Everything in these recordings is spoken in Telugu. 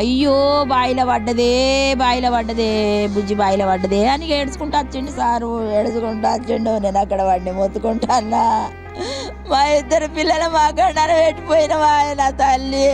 అయ్యో బాయిల పడ్డదే బాయిల పడ్డదే బుజ్జి బాయిల పడ్డదే అని ఏడుచుకుంటూ వచ్చిండు సారు. ఏడుచుకుంటూ వచ్చిండు నేను అక్కడ వాడిని మొత్తుకుంటా అన్నా. మా ఇద్దరు పిల్లలు మా కన్నాను పెట్టిపోయిన ఆయన తల్లి.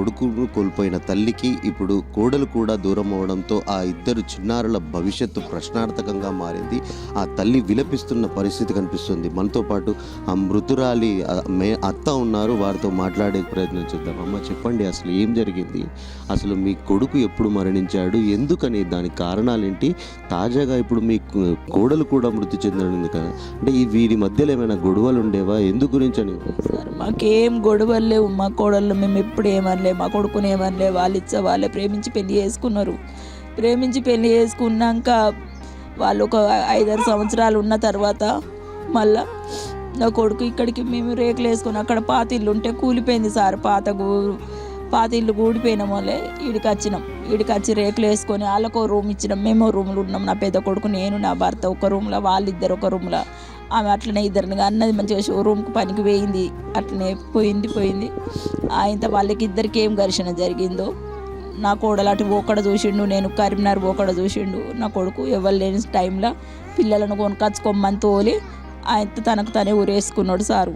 కొడుకును కోల్పోయిన తల్లికి ఇప్పుడు కోడలు కూడా దూరం అవడంతో ఆ ఇద్దరు చిన్నారుల భవిష్యత్తు ప్రశ్నార్థకంగా మారింది. ఆ తల్లి విలపిస్తున్న పరిస్థితి కనిపిస్తుంది. మనతో పాటు ఆ మృతురాలి మే అత్త ఉన్నారు. వారితో మాట్లాడే ప్రయత్నం చేద్దాం. అమ్మ చెప్పండి అసలు ఏం జరిగింది? అసలు మీ కొడుకు ఎప్పుడు మరణించాడు? ఎందుకని దానికి కారణాలేంటి? తాజాగా ఇప్పుడు మీ కోడలు కూడా మృతి చెందడం కదా అంటే ఈ వీరి మధ్యలో ఏమైనా గొడవలు ఉండేవా? ఎందు గురించి అని. మాకేం గొడవలు లేవు. మా కోడళ్ళు మేము ఎప్పుడు ఏమనలే మా కొడుకుని ఏమనలే వాళ్ళు ఇచ్చే వాళ్ళే ప్రేమించి పెళ్ళి చేసుకున్నారు. ప్రేమించి పెళ్ళి చేసుకున్నాక వాళ్ళు ఒక ఐదారు సంవత్సరాలు ఉన్న తర్వాత మళ్ళా నా కొడుకు ఇక్కడికి మేము రేకులు వేసుకుని అక్కడ పాత ఇల్లు ఉంటే కూలిపోయింది సార్ పాత గూ పాత ఇల్లు కూడిపోయిన వాళ్ళే వచ్చినాం ఇడికి వచ్చి రేకులు వేసుకొని వాళ్ళకు రూమ్ ఇచ్చినాం. మేము రూమ్లో ఉన్నాం. నా పెద్ద కొడుకు నేను నా భర్త ఒక రూమ్లో వాళ్ళిద్దరు ఒక రూమ్లో. ఆమె అట్లనే ఇద్దరిని అన్నది మంచిగా షోరూమ్కి పనికి పోయింది. అట్లనే పోయింది పోయింది. ఆయన వాళ్ళకి ఇద్దరికి ఏం ఘర్షణ జరిగిందో నా కోడలు అటు ఓకడ చూసిండు నేను కరీంనగర్ ఒకడ చూసిండు. నా కొడుకు ఎవరు లేని టైంలో పిల్లలను కొనుకొచ్చుకోమని తోలి ఆయన తనకు తనే ఊరేసుకున్నాడు సారు.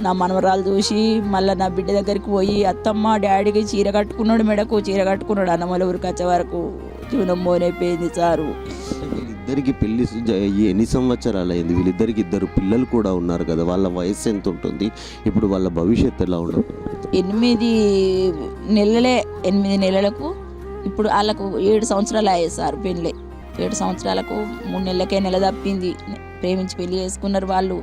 నా మనవరాలు చూసి మళ్ళీ నా బిడ్డ దగ్గరికి పోయి అత్తమ్మ డాడీకి చీర కట్టుకున్నాడు మెడకు చీర కట్టుకున్నాడు అన్నమల ఊరికి వచ్చే వరకు. జీవనం మోనైపోయింది సారు. వీళ్ళిద్దరికి పెళ్ళి ఎన్ని సంవత్సరాలు అయింది? వీళ్ళిద్దరికి ఇద్దరు పిల్లలు కూడా ఉన్నారు కదా వాళ్ళ వయసు ఎంత ఉంటుంది? ఇప్పుడు వాళ్ళ భవిష్యత్తు ఎలా ఉండదు ఎనిమిది నెలలే ఎనిమిది నెలలకు ఇప్పుడు వాళ్ళకు ఏడు సంవత్సరాలు అయ్యాయి సార్ పెళ్ళి. ఏడు సంవత్సరాలకు మూడు నెలలకే నెల తప్పింది. ప్రేమించి పెళ్ళి చేసుకున్నారు వాళ్ళు.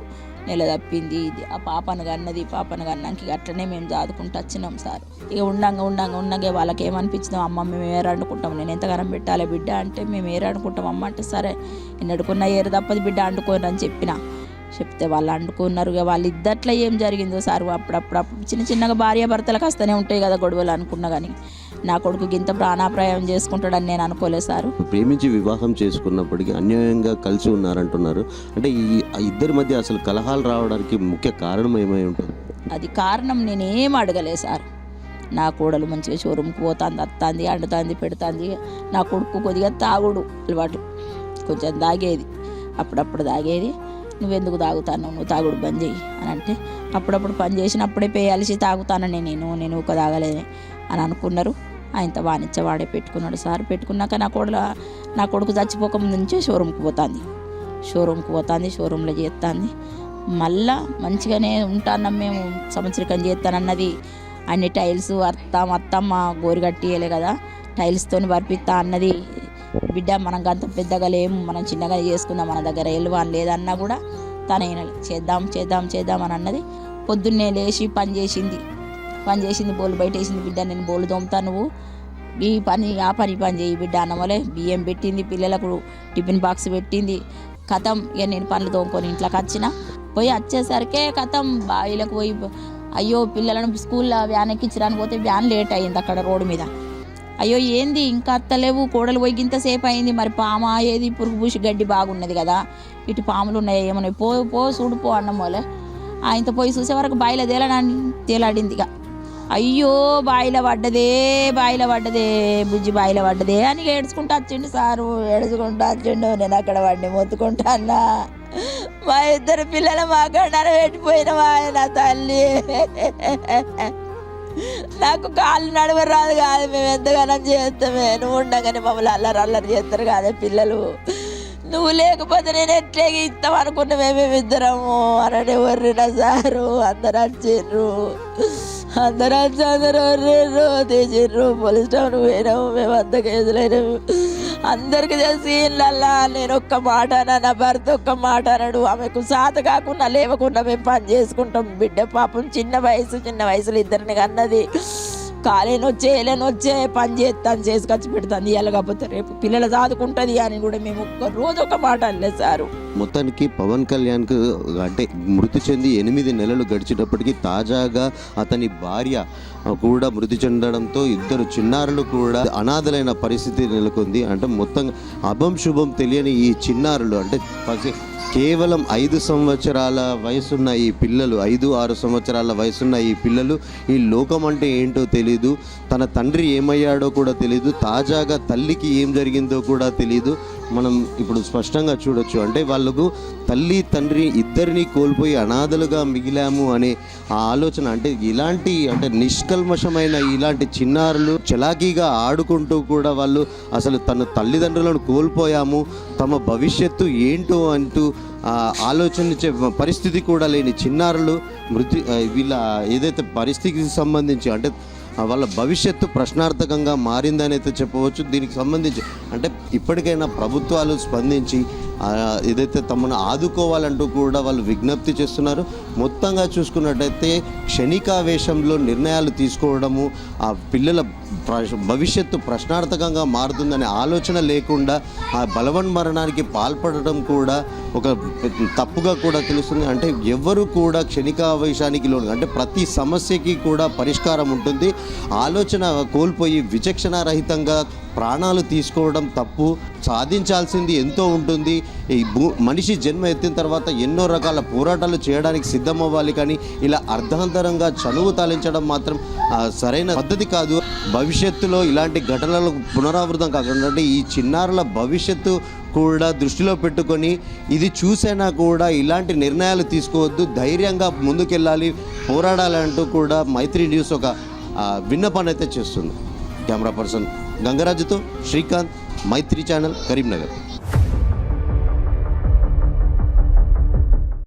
నెల తప్పింది ఇది ఆ పాపను కన్నది పాపను కన్నాక ఇక అట్లనే మేము దాదుకుంటూ వచ్చినాం సార్. ఇక ఉండంగా ఉండంగా ఉండంగా వాళ్ళకి ఏమనిపించిందో అమ్మ మేము ఏరనుకుంటాం నేను ఎంతగానం పెట్టాలి బిడ్డ అంటే మేము ఏరనుకుంటాం అమ్మ అంటే సరే ఎన్నడుకున్న ఏరు తప్పది బిడ్డ అంటుకోని అని చెప్పిన. చెప్తే వాళ్ళు అండుకున్నారు ఇక వాళ్ళు ఇద్దట్లో ఏం జరిగిందో సార్ అప్పుడప్పుడు అప్పుడు చిన్న చిన్నగా భార్య భర్తలకు వస్తూనే ఉంటాయి కదా గొడవలు అనుకున్నా కానీ. నా కొడుకు ఇంత ప్రాణాప్రాయం చేసుకుంటాడని నేను అనుకోలేదు సారు. ప్రేమించి వివాహం చేసుకున్నప్పటికీ అన్యాయంగా కలిసి ఉన్నారంటున్నారు. అంటే ఈ ఇద్దరి మధ్య అసలు కలహాలు రావడానికి ముఖ్య కారణం ఏమై ఉంటుంది? అది కారణం నేనేం అడగలే సార్. నా కోడలు మంచిగా షోరూమ్కి పోతుంది అత్తాంది అండుతుంది పెడుతుంది. నా కొడుకు కొద్దిగా తాగుడు అలవాటు కొంచెం తాగేది అప్పుడప్పుడు తాగేది నువ్వెందుకు తాగుతాను? నువ్వు తాగుడు బంద్ చేయి అని అంటే అప్పుడప్పుడు పని చేసినప్పుడే పేయాల్సి తాగుతానని నేను నేను ఒక తాగలేదని అని అనుకున్నారు. ఆయనతో వాణిజ్యవాడే పెట్టుకున్నాడు సార్. పెట్టుకున్నాక నా కొడుకు నా కొడుకు చచ్చిపోక ముందు నుంచే షోరూమ్కి పోతుంది. షోరూమ్కి పోతుంది షోరూంలో చేస్తుంది. మళ్ళా మంచిగానే ఉంటాన్నాం మేము. సంవత్సరికం చేస్తానన్నది. అన్ని టైల్స్ అత్తాం అత్తమ్మ గోరుగట్టియలే కదా. టైల్స్తోని వర్పిస్తా అన్నది. బిడ్డ మనం గంత పెద్దగా లేము. మనం చిన్నగా చేసుకుందాం మన దగ్గర ఎల్వాన్ లేదన్నా కూడా తన చేద్దాం చేద్దాం చేద్దాం అని అన్నది. పొద్దున్నే లేచి పని చేసింది. పని చేసింది బోలు బయట వేసింది బిడ్డ నేను బోలు తోముతా. నువ్వు ఈ పని ఆ పని పని చేయి బిడ్డ అన్నవలే బియ్యం పెట్టింది పిల్లలకు టిఫిన్ బాక్స్ పెట్టింది. కథం ఇక నేను పనులు తోముకొని ఇంట్లోకి వచ్చిన. పోయి వచ్చేసరికే కథం బావిలకు పోయి అయ్యో పిల్లలను స్కూల్లో వ్యాన్ ఎక్కించడానికి పోతే వ్యాన్ లేట్ అయ్యింది అక్కడ రోడ్డు మీద. అయ్యో ఏంది? ఇంకా అత్తలేవు కోడలు పోయి ఇంతసేపు అయింది మరి పామ ఏది? పురుగు పూసి గడ్డి బాగున్నది కదా. ఇటు పాములు ఉన్నాయి ఏమన్నాయి పో పో చూడు పో అన్నం వాళ్ళే ఆయనతో పోయి చూసే వరకు బాయిలో తేలడాన్ని తేలాడింది ఇక. అయ్యో బాయిల పడ్డదే బాయిల పడ్డదే బుజ్జి బాయిల పడ్డదే అని ఏడ్చుకుంటూ వచ్చిండు సారు. ఏడుచుకుంటూ వచ్చిండు నేను అక్కడ వాడిని మొత్తుకుంటా అన్నా. మా ఇద్దరు పిల్లలు మా కన్నాను పెట్టిపోయిన ఆయన తల్లి. నాకు కాళ్ళు నడవ రాదు కాదు మేము ఎంతగానో చేస్తామే నువ్వు ఉండగానే మమ్మల్ని అల్లరి అల్లరి చేస్తారు కాదే పిల్లలు. నువ్వు లేకపోతే నేను ఎట్లే ఇస్తాం అనుకున్నామే మేము ఇద్దరము? అనని వర్రిన సారు అందరు వచ్చిర్రు అందరు వచ్చి అందరు తీసిర్రు పోలీస్ స్టేషన్ పోయినాము మేము అంత కేసులైనాము అందరికి తెలిసి ఇళ్ళల్లా నేను ఒక్క మాట నా భర్త ఒక్క మాట అనడు. ఆమెకు సాత కాకుండా లేవకుండా మేము పని చేసుకుంటాం. బిడ్డ పాపం చిన్న వయసు చిన్న వయసులో ఇద్దరిని కన్నది. కాలేని వచ్చే ఏలేని వచ్చే పని చేస్తాను చేసుకొచ్చి పెడతాను పెడతాను కాకపోతే రేపు పిల్లలు చదువుకుంటుంది అని కూడా మేము ఒక్క రోజు ఒక మాట అనలేదు సారు. మొత్తానికి పవన్ కళ్యాణ్కు అంటే మృతి చెంది ఎనిమిది నెలలు గడిచేటప్పటికి తాజాగా అతని భార్య కూడా మృతి చెందడంతో ఇద్దరు చిన్నారులు కూడా అనాథలైన పరిస్థితి నెలకొంది. అంటే మొత్తం అభం శుభం తెలియని ఈ చిన్నారులు అంటే కేవలం ఐదు సంవత్సరాల వయసున్న ఈ పిల్లలు ఐదు ఆరు సంవత్సరాల వయసున్న ఈ పిల్లలు ఈ లోకం అంటే ఏంటో తెలీదు. తన తండ్రి ఏమయ్యాడో కూడా తెలీదు. తాజాగా తల్లికి ఏం జరిగిందో కూడా తెలీదు. మనం ఇప్పుడు స్పష్టంగా చూడొచ్చు. అంటే వాళ్ళకు తల్లి తండ్రి ఇద్దరిని కోల్పోయి అనాథలుగా మిగిలాము అనే ఆ ఆలోచన. అంటే ఇలాంటి అంటే నిష్కల్మషమైన ఇలాంటి చిన్నారులు చలాకీగా ఆడుకుంటూ కూడా వాళ్ళు అసలు తన తల్లిదండ్రులను కోల్పోయాము. తమ భవిష్యత్తు ఏంటో అంటూ ఆలోచించే పరిస్థితి కూడా లేని చిన్నారులు మృతి వీళ్ళ ఏదైతే పరిస్థితికి సంబంధించి అంటే వాళ్ళ భవిష్యత్తు ప్రశ్నార్థకంగా మారిందని అయితే చెప్పవచ్చు. దీనికి సంబంధించి అంటే ఇప్పటికైనా ప్రభుత్వాలు స్పందించి ఏదైతే తమను ఆదుకోవాలంటూ కూడా వాళ్ళు విజ్ఞప్తి చేస్తున్నారు మొత్తంగా చూసుకున్నట్టయితే క్షణికావేశంలో నిర్ణయాలు తీసుకోవడము ఆ పిల్లల ప్ర- భవిష్యత్తు ప్రశ్నార్థకంగా మారుతుందనే ఆలోచన లేకుండా ఆ బలవన్ మరణానికి పాల్పడడం కూడా ఒక తప్పుగా కూడా తెలుస్తుంది. అంటే ఎవరు కూడా క్షణికావేశానికి లోను అంటే ప్రతి సమస్యకి కూడా పరిష్కారం ఉంటుంది. ఆలోచన కోల్పోయి విచక్షణారహితంగా ప్రాణాలు తీసుకోవడం తప్పు సాధించాల్సింది ఎంతో ఉంటుంది. ఈ భూ మనిషి జన్మ ఎత్తిన తర్వాత ఎన్నో రకాల పోరాటాలు చేయడానికి సిద్ధమవ్వాలి కానీ ఇలా అర్ధాంతరంగా చనువు తలించడం మాత్రం సరైన పద్ధతి కాదు. భవిష్యత్తులో ఇలాంటి ఘటనలు పునరావృతం కాకుండా ఈ చిన్నారుల భవిష్యత్తు కూడా దృష్టిలో పెట్టుకొని ఇది చూసైనా కూడా ఇలాంటి నిర్ణయాలు తీసుకోవద్దు. ధైర్యంగా ముందుకెళ్ళాలి. పోరాడాలంటూ కూడా మైత్రి న్యూస్ ఒక విన్నపాన్ని అయితే చేస్తుంది. కెమెరా పర్సన్ గంగరాజుతో శ్రీకాంత్ మైత్రి ఛానల్ కరీంనగర్